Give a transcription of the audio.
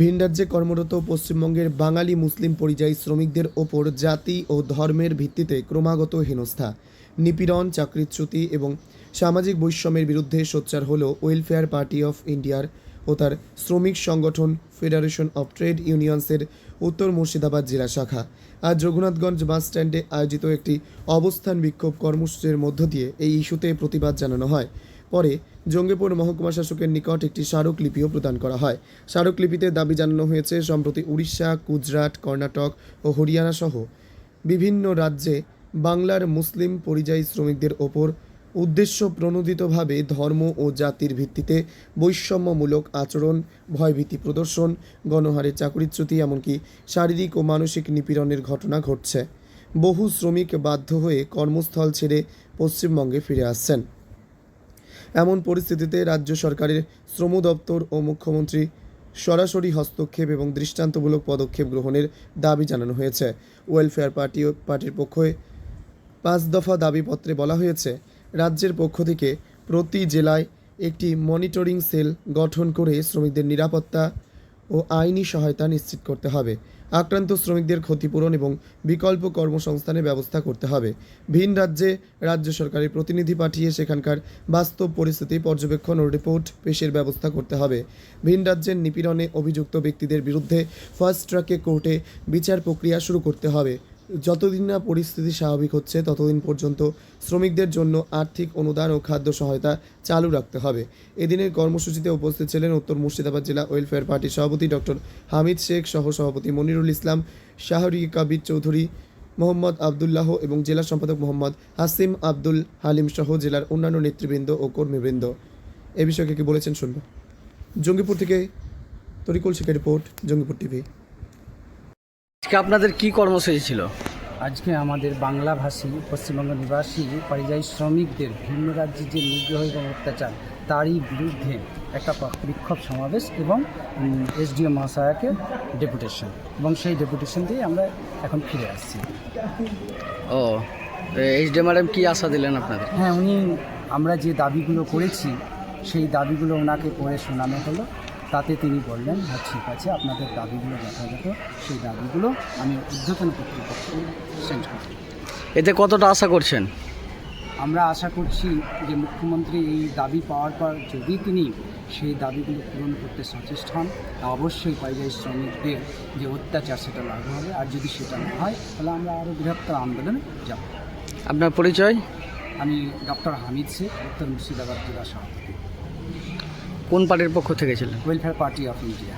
ভিন রাজ্যে কর্মরত পশ্চিমবঙ্গের বাঙালি মুসলিম পরিযায়ী শ্রমিকদের ওপর জাতি ও ধর্মের ভিত্তিতে ক্রমাগত হেনস্থা, নিপীড়ন, চাকরিচ্যুতি এবং সামাজিক বৈষম্যের বিরুদ্ধে সোচ্চার হল ওয়েলফেয়ার পার্টি অফ ইন্ডিয়ার ও তার শ্রমিক সংগঠন ফেডারেশন অফ ট্রেড ইউনিয়নসের উত্তর মুর্শিদাবাদ জেলা শাখা। আজ রঘুনাথগঞ্জ বাস স্ট্যান্ডে আয়োজিত একটি অবস্থান বিক্ষোভ কর্মসূচির মধ্য দিয়ে এই ইস্যুতে প্রতিবাদ জানানো হয়। পরে জঙ্গিপুর মহকুমা শাসকের নিকট একটি স্মারকলিপিও প্রদান করা হয়। স্মারকলিপিতে দাবি জানানো হয়েছে, সম্প্রতি উড়িষ্যা, গুজরাট, কর্ণাটক ও হরিয়ানা সহ বিভিন্ন রাজ্যে বাংলার মুসলিম পরিযায়ী শ্রমিকদের ওপর উদ্দেশ্য প্রণোদিতভাবে ধর্ম ও জাতির ভিত্তিতে বৈষম্যমূলক আচরণ, ভয়ভীতি প্রদর্শন, গণহারে চাকরিচ্যুতি এমনকি শারীরিক ও মানসিক নিপীড়নের ঘটনা ঘটছে। বহু শ্রমিক বাধ্য হয়ে কর্মস্থল ছেড়ে পশ্চিমবঙ্গে ফিরে আসছেন। এমন পরিস্থিতিতে রাজ্য সরকারের শ্রম দপ্তর ও মুখ্যমন্ত্রী সরাসরি হস্তক্ষেপ এবং দৃষ্টান্তমূলক পদক্ষেপ গ্রহণের দাবি জানানো হয়েছে। ওয়েলফেয়ার পার্টি পার্টির পক্ষে পাঁচ দফা দাবিপত্রে বলা হয়েছে, রাজ্যের পক্ষ থেকে প্রতি জেলায় একটি মনিটরিং সেল গঠন করে শ্রমিকদের নিরাপত্তা ও আইনি সহায়তা নিশ্চিত করতে হবে। আক্রান্ত শ্রমিকদের ক্ষতিপূরণ এবং বিকল্প কর্মসংস্থানের ব্যবস্থা করতে হবে। ভিন রাজ্যে রাজ্য সরকারের প্রতিনিধি পাঠিয়ে সেখানকার বাস্তব পরিস্থিতি পর্যবেক্ষণ ও রিপোর্ট পেশের ব্যবস্থা করতে হবে। ভিন রাজ্যের নিপীড়নে অভিযুক্ত ব্যক্তিদের বিরুদ্ধে ফার্স্ট ট্র্যাকে কোর্টে বিচার প্রক্রিয়া শুরু করতে হবে। যতদিন না পরিস্থিতি স্বাভাবিক হচ্ছে, ততদিন পর্যন্ত শ্রমিকদের জন্য আর্থিক অনুদান ও খাদ্য সহায়তা চালু রাখতে হবে। এদিনের কর্মসূচিতে উপস্থিত ছিলেন উত্তর মুর্শিদাবাদ জেলা ওয়েলফেয়ার পার্টির সভাপতি ডক্টর হামিদ শেখ সহ সভাপতি মনিরুল ইসলাম, শাহরি কাবির চৌধুরী, মোহাম্মদ আবদুল্লাহ এবং জেলা সম্পাদক মোহাম্মদ হাসিম আব্দুল হালিম সহ জেলার অন্যান্য নেতৃবৃন্দ ও কর্মীবৃন্দ। এ বিষয়ে কি বলেছেন শুনব জঙ্গিপুর থেকে তরিকুল শেখের রিপোর্ট, জঙ্গিপুর টিভি। আজকে আপনাদের কি কর্মসূচি ছিল? আজকে আমাদের বাংলাভাষী পশ্চিমবঙ্গ নিবাসী পরিযায়ী শ্রমিকদের ভিন্ন রাজ্যে যে নিগ্রহ এবং অত্যাচার তারই বিরুদ্ধে একটা বিক্ষোভ সমাবেশ এবং এসডিও মহাশয়াকে ডেপুটেশন এবং সেই ডেপুটেশন দিয়ে আমরা এখন ফিরে আসছি। ও ডি ম্যাডাম কি আশা দিলেন আপনাদের? হ্যাঁ উনি আমরা যে দাবিগুলো করেছি সেই দাবিগুলো ওনাকে পড়ে শোনানো হলো। তাতে তিনি বললেন হ্যাঁ ঠিক আছে আপনাদের দাবিগুলো যথাযথ। সেই দাবিগুলো আমি ঊর্ধ্বতন কর্তৃপক্ষকে সেন্ড করব এতে কতটা আশা করছেন? আমরা আশা করছি যে মুখ্যমন্ত্রী এই দাবি পাওয়ার পর যদি তিনি সেই দাবিগুলো পূরণ করতে সচেষ্ট হন তা অবশ্যই পরিযায়ী শ্রমিকদের যে অত্যাচার সেটা লাগু হবে। আর যদি সেটা না হয় তাহলে আমরা আরও বৃহত্তর আন্দোলনে যাব। আপনার পরিচয়? আমি ডক্টর হামিদ শেখ উত্তর মুর্শিদাবাদ জেলা সভাপতি। কোন পার্টির পক্ষ থেকে ছিলেন? Welfare party of India